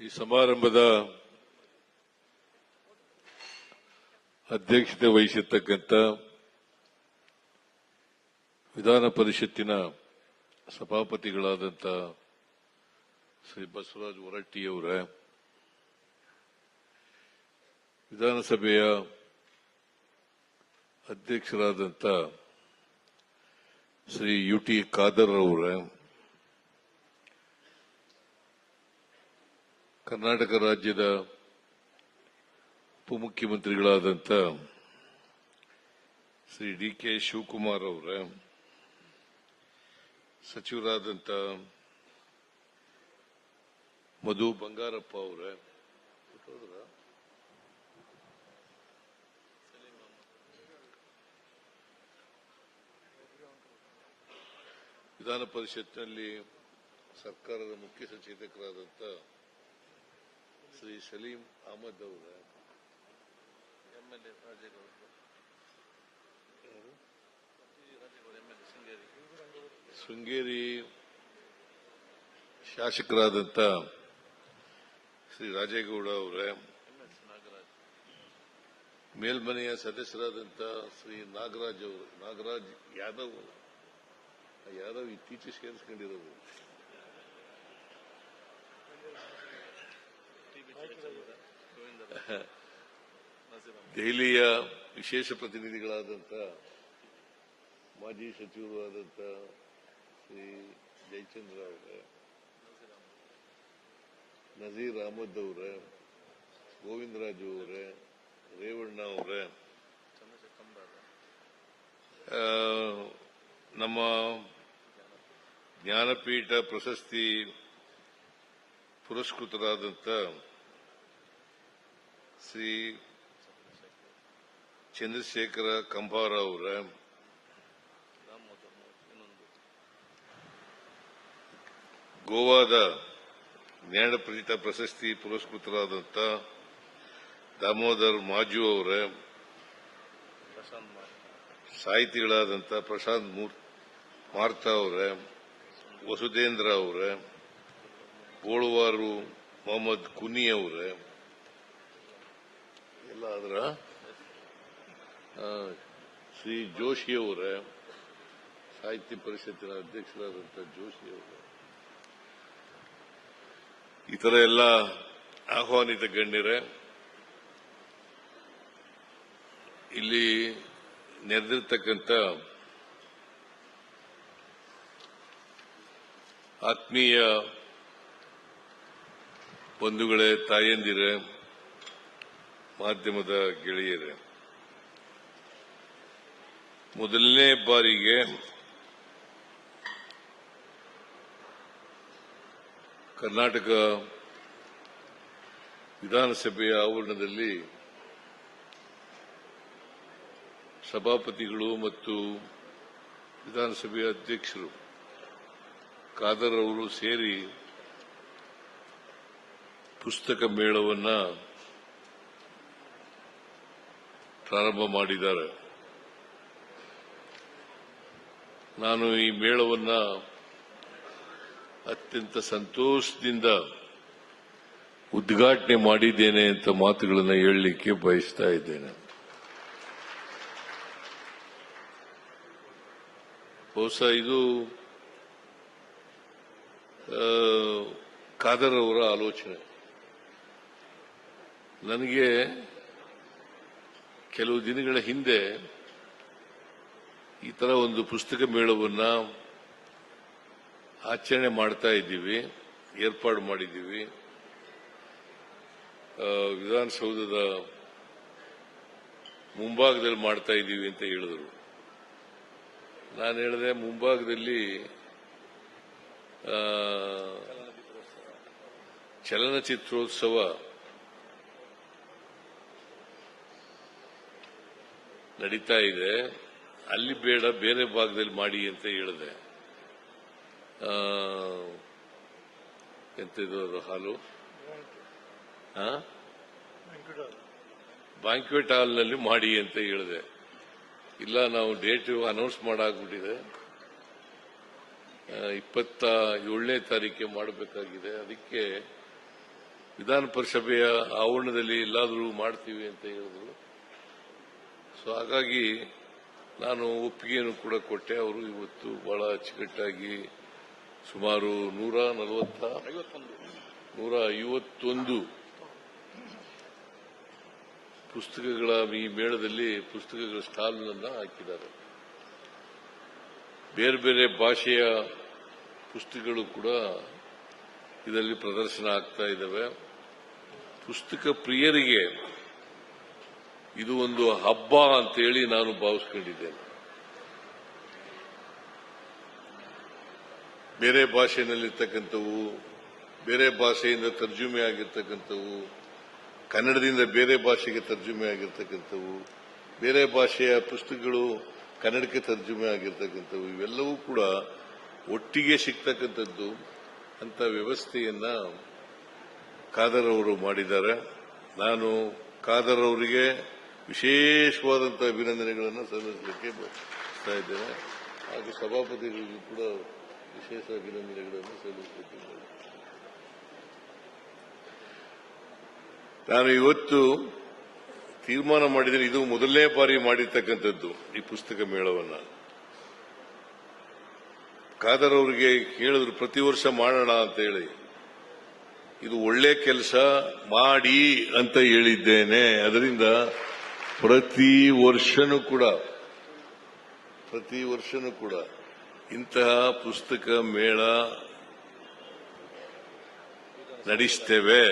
ಈ ಸಮಾರಂಭದ ಅಧ್ಯಕ್ಷತೆ ವಹಿಸಿರ್ತಕ್ಕಂಥ ವಿಧಾನ ಪರಿಷತ್ತಿನ ಸಭಾಪತಿಗಳಾದಂಥ ಶ್ರೀ ಬಸವರಾಜ ಹೊರಟ್ಟಿಯವರ ವಿಧಾನಸಭೆಯ ಅಧ್ಯಕ್ಷರಾದಂಥ ಶ್ರೀ ಯು ಟಿ ಖಾದರ್ ಅವರ ಕರ್ನಾಟಕ ರಾಜ್ಯದ ಉಪಮುಖ್ಯಮಂತ್ರಿಗಳಾದಂಥ ಶ್ರೀ ಡಿ ಕೆ ಶಿವಕುಮಾರ್ ಅವರ ಸಚಿವರಾದಂಥ ಮಧು ಬಂಗಾರಪ್ಪ ಅವರ, ವಿಧಾನ ಪರಿಷತ್ನಲ್ಲಿ ಸರ್ಕಾರದ ಮುಖ್ಯ ಸಚೇತಕರಾದಂಥ ಶ್ರೀ ಸಲೀಂ ಅಹಮದ್ ಅವರ. MLA Rajegowda Rajegowda MLA Sringeri. ಶಾಸಕರಾದಂಥ Shri Rajegowda ಅವರ. ಮೇಲ್ಮನೆಯ ಸದಸ್ಯರಾದಂಥ ಶ್ರೀ ನಾಗರಾಜ್ ಅವರು. ನಾಗರಾಜ್ ಯಾದವ್ ಯಾದವ್ ಇತ್ತೀಚೆಗೆ ಸೇರಿಸ್ಕೊಂಡಿರೋದು ಟಿ ಬಿ ಚಂದ್ರಶೇಖರ ಗೋವಿಂದ ನಸೀರ್ ದೆಹಲಿಯ ವಿಶೇಷ ಪ್ರತಿನಿಧಿಗಳಾದಂಥ ಮಾಜಿ ಸಚಿವರು ಆದಂಥ ಶ್ರೀ ಜಯಚಂದ್ರ ಅವರೇ, ನಜೀರ್ ಅಹಮದ್ ಅವರೇ, ಗೋವಿಂದರಾಜು ಅವರೇ, ರೇವಣ್ಣ ಅವರೇ. ನಮ್ಮ ಜ್ಞಾನಪೀಠ ಪ್ರಶಸ್ತಿ ಪುರಸ್ಕೃತರಾದಂಥ ಶ್ರೀ ಚಂದ್ರಶೇಖರ ಕಂಬಾರ ಅವರ ಗೋವಾದ ಜ್ಞಾನಪೀಠ ಪ್ರಶಸ್ತಿ ಪುರಸ್ಕೃತರಾದಂಥ ದಾಮೋದರ್ ಮಾಜು ಅವರ ಸಾಹಿತಿಗಳಾದಂಥ ಪ್ರಶಾಂತ್ ಮೂರ್ತಿ ಮಾರ್ತಾ ಅವರ ವಸುಧೇಂದ್ರ ಅವರ ಬೋಳುವಾರು ಮೊಹಮ್ಮದ್ ಕುನಿ ಅವರ ಅದರ ಶ್ರೀ ಜೋಶಿಯವರೇ ಸಾಹಿತ್ಯ ಪರಿಷತ್ತಿನ ಅಧ್ಯಕ್ಷರಾದಂಥ ಜೋಶಿ ಅವರ, ಈ ತರ ಎಲ್ಲ ಆಹ್ವಾನಿತ ಗಣ್ಯರೇ, ಇಲ್ಲಿ ನೆರೆದಿರ್ತಕ್ಕಂಥ ಆತ್ಮೀಯ ಬಂಧುಗಳೇ, ತಾಯಂದಿರೇ ಮಾಧ್ಯಮದ ಗೆಳೆಯರೇ, ಮೊದಲನೇ ಬಾರಿಗೆ ಕರ್ನಾಟಕ ವಿಧಾನಸಭೆಯ ಆವರಣದಲ್ಲಿ ಸಭಾಪತಿಗಳು ಮತ್ತು ವಿಧಾನಸಭೆಯ ಅಧ್ಯಕ್ಷರು ಖಾದರ್ ಅವರು ಸೇರಿ ಪುಸ್ತಕ ಮೇಳವನ್ನ ಪ್ರಾರಂಭ ಮಾಡಿದ್ದಾರೆ. ನಾನು ಈ ಮೇಳವನ್ನು ಅತ್ಯಂತ ಸಂತೋಷದಿಂದ ಉದ್ಘಾಟನೆ ಮಾಡಿದ್ದೇನೆ ಅಂತ ಮಾತುಗಳನ್ನು ಹೇಳಲಿಕ್ಕೆ ಬಯಸ್ತಾ ಇದ್ದೇನೆ. ಬಹುಶಃ ಇದು ಖಾದರ್ ಅವರ ಆಲೋಚನೆ. ನನಗೆ ಕೆಲವು ದಿನಗಳ ಹಿಂದೆ ಈ ತರ ಒಂದು ಪುಸ್ತಕ ಮೇಳವನ್ನ ಆಚರಣೆ ಮಾಡ್ತಾ ಇದ್ದೀವಿ, ಏರ್ಪಾಡು ಮಾಡಿದ್ದೀವಿ. ವಿಧಾನಸೌಧದ ಮುಂಭಾಗದಲ್ಲಿ ಮಾಡ್ತಾ ಇದ್ದೀವಿ ಅಂತ ಹೇಳಿದರು. ನಾನು ಹೇಳಿದೆ, ಮುಂಭಾಗದಲ್ಲಿ ಚಲನಚಿತ್ರೋತ್ಸವ ನಡೀತಾ ಇದೆ. ಅಲ್ಲಿ ಬೇಡ, ಬೇರೆ ಭಾಗದಲ್ಲಿ ಮಾಡಿ ಅಂತ ಹೇಳಿದೆ. ಎಂತ ಅದು ಹಾಲು? ಬ್ಯಾಂಕ್ವೆಟ್ ಹಾಲ್ನಲ್ಲಿ ಮಾಡಿ ಅಂತ ಹೇಳಿದೆ. ಇಲ್ಲ, ನಾವು ಡೇಟ್ ಅನೌನ್ಸ್ ಮಾಡಾಗ್ಬಿಟ್ಟಿದೆ. ಇಪ್ಪತ್ತ ಏಳನೇ ತಾರೀಕಿಗೆ ಮಾಡಬೇಕಾಗಿದೆ. ಅದಕ್ಕೆ ವಿಧಾನ ಪರಿಷಭೆಯ ಆವರಣದಲ್ಲಿ ಎಲ್ಲಾದರೂ ಮಾಡ್ತೀವಿ ಅಂತ ಹೇಳಿದ್ರು. ಸೊ ಹಾಗಾಗಿ ನಾನು ಒಪ್ಪಿಗೆಯನ್ನು ಕೂಡ ಕೊಟ್ಟೆ. ಅವರು ಇವತ್ತು ಬಹಳ ಅಚ್ಚುಕಟ್ಟಾಗಿ ಸುಮಾರು ನೂರ ನಲವತ್ತ ನೂರ ಐವತ್ತೊಂದು ಪುಸ್ತಕಗಳ ಈ ಮೇಳದಲ್ಲಿ ಪುಸ್ತಕಗಳ ಸ್ಟಾಲ್ ಹಾಕಿದ್ದಾರೆ. ಬೇರೆ ಬೇರೆ ಭಾಷೆಯ ಪುಸ್ತಕಗಳು ಕೂಡ ಇದರಲ್ಲಿ ಪ್ರದರ್ಶನ ಆಗ್ತಾ ಇದ್ದಾವೆ. ಪುಸ್ತಕ ಪ್ರಿಯರಿಗೆ ಇದು ಒಂದು ಹಬ್ಬ ಅಂತೇಳಿ ನಾನು ಭಾವಿಸ್ಕೊಂಡಿದ್ದೇನೆ. ಬೇರೆ ಭಾಷೆಯಲ್ಲಿರ್ತಕ್ಕಂಥವು, ಬೇರೆ ಭಾಷೆಯಿಂದ ತರ್ಜುಮೆ ಆಗಿರ್ತಕ್ಕಂಥವು, ಕನ್ನಡದಿಂದ ಬೇರೆ ಭಾಷೆಗೆ ತರ್ಜುಮೆ ಆಗಿರ್ತಕ್ಕಂಥವು, ಬೇರೆ ಭಾಷೆಯ ಪುಸ್ತಕಗಳು ಕನ್ನಡಕ್ಕೆ ತರ್ಜುಮೆ ಆಗಿರ್ತಕ್ಕಂಥವು, ಇವೆಲ್ಲವೂ ಕೂಡ ಒಟ್ಟಿಗೆ ಸಿಗ್ತಕ್ಕಂಥದ್ದು ಅಂತ ವ್ಯವಸ್ಥೆಯನ್ನ ಖಾದರ್ ಅವರು ಮಾಡಿದ್ದಾರೆ. ನಾನು ಖಾದರ್ ಅವರಿಗೆ ವಿಶೇಷವಾದಂತಹ ಅಭಿನಂದನೆಗಳನ್ನು ಸಲ್ಲಿಸಲಿಕ್ಕೆ ಬಯಸ್ತಾ ಇದ್ದೇನೆ. ಹಾಗೂ ಸಭಾಪತಿಗಳಿಗೂ ಕೂಡ ವಿಶೇಷ ಅಭಿನಂದನೆಗಳನ್ನು ಸಲ್ಲಿಸಲಿಕ್ಕೆ ನಾನು ಇವತ್ತು ತೀರ್ಮಾನ ಮಾಡಿದರೆ ಇದು ಮೊದಲನೇ ಬಾರಿ ಮಾಡಿರ್ತಕ್ಕಂಥದ್ದು ಈ ಪುಸ್ತಕ ಮೇಳವನ್ನ. ಖಾದರ್ ಅವರಿಗೆ ಕೇಳಿದ್ರು, ಪ್ರತಿ ವರ್ಷ ಮಾಡೋಣ ಅಂತ ಹೇಳಿ. ಇದು ಒಳ್ಳೆ ಕೆಲಸ, ಮಾಡಿ ಅಂತ ಹೇಳಿದ್ದೇನೆ. ಅದರಿಂದ ಪ್ರತಿ ವರ್ಷನೂ ಕೂಡ ಪ್ರತಿ ವರ್ಷನೂ ಕೂಡ ಇಂತಹ ಪುಸ್ತಕ ಮೇಳ ನಡೆಸ್ತೇವೆ.